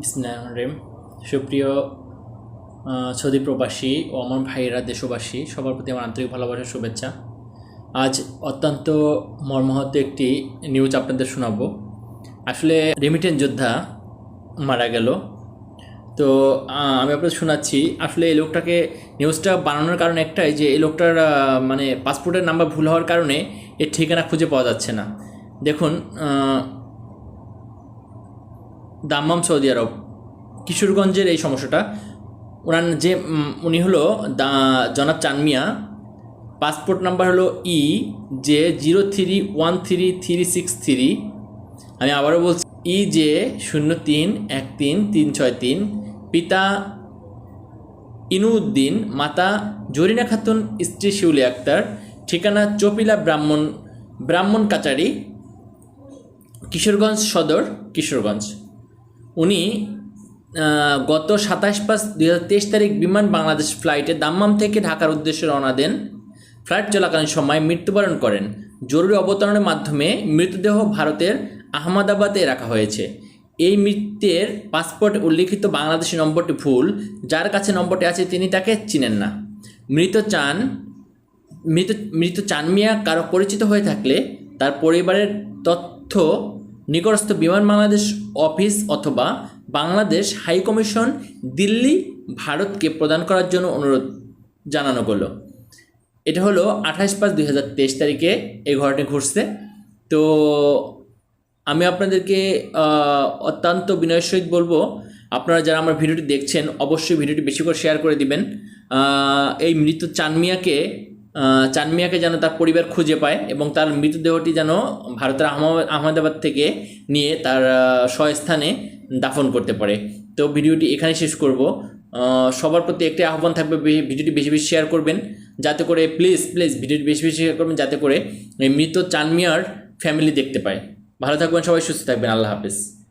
বিসমিল্লাহির সুপ্রিয় সৌদি প্রবাসী ও আমার ভাইয়েরা দেশবাসী, সবার প্রতি আমার আন্তরিক ভালোবাসার শুভেচ্ছা। আজ অত্যন্ত মর্মাহত একটি নিউজ আপনাদের শোনাবো। আসলে রেমিটেন্স যোদ্ধা মারা গেল। তো আমি আপনাদের শোনাচ্ছি, আসলে এই লোকটাকে নিউজটা বানানোর কারণ একটাই যে, এই লোকটার মানে পাসপোর্টের নাম্বার ভুল হওয়ার কারণে এর ঠিকানা খুঁজে পাওয়া যাচ্ছে না। দেখুন দাম্মাম সৌদি আরব, কিশোরগঞ্জের এই সমস্যাটা। ওনার যে উনি হলো দা- জনাব চানমিয়া। পাসপোর্ট নাম্বার হলো E, J zero three one three three six three. আমি আবারও বলছি, ই জে শূন্য তিন এক তিন তিন ছয় তিন। পিতা ইনুউদ্দিন, মাতা জরিনা খাতুন, স্ত্রী শিউলি আক্তার। ঠিকানা চপিলা ব্রাহ্মণ ব্রাহ্মণ কাচারি, কিশোরগঞ্জ সদর, কিশোরগঞ্জ। উনি গত সাতাশ পাঁচ দুই তারিখ বিমান বাংলাদেশ ফ্লাইটে দাম্মাম থেকে ঢাকার উদ্দেশ্যে রওনা দেন। ফ্লাইট চলাকালীন সময় মৃত্যুবরণ করেন। জরুরি অবতরণের মাধ্যমে মৃতদেহ ভারতের আহমেদাবাদে রাখা হয়েছে। এই মৃত্যের পাসপোর্টে উল্লিখিত বাংলাদেশি নম্বরটি ভুল, যার কাছে নম্বরটি আছে তিনি তাকে চিনেন না। মৃত চান, মৃত মৃত চানমিয়া কারও পরিচিত হয়ে থাকলে তার পরিবারের তথ্য নিকটস্থ বিমান বাংলাদেশ অফিস অথবা বাংলাদেশ হাই কমিশন দিল্লি, ভারতকে প্রদান করার জন্য অনুরোধ জানানো হলো এটা হলো আঠাশ পাঁচ দুই হাজার তেইশ তারিখে এই ঘটনা ঘটছে। তো আমি আপনাদেরকে অত্যন্ত বিনয়ের সহিত বলব, আপনারা যারা আমার ভিডিওটি দেখছেন, অবশ্যই ভিডিওটি বেশি করে শেয়ার করে দিবেন। এই মৃত চানমিয়াকে চানমিয়াকে যেন তার পরিবার খুঁজে পায় এবং তার মৃতদেহটি যেন ভারতের আহমদ- আহমেদাবাদ থেকে নিয়ে তার স্বস্থানে দাফন করতে পারে। তো ভিডিওটি এখানে শেষ করব। সবার প্রতি একটি আহ্বান থাকবে ভিডিওটি বেশি বেশি শেয়ার করবেন, যাতে করে প্লিজ প্লিজ ভিডিওটি বেশি বেশি শেয়ার করবেন, যাতে করে মৃত চানমিয়ার ফ্যামিলি দেখতে পায়। ভালো থাকবেন সবাই, সুস্থ থাকবেন, আল্লাহ হাফেজ।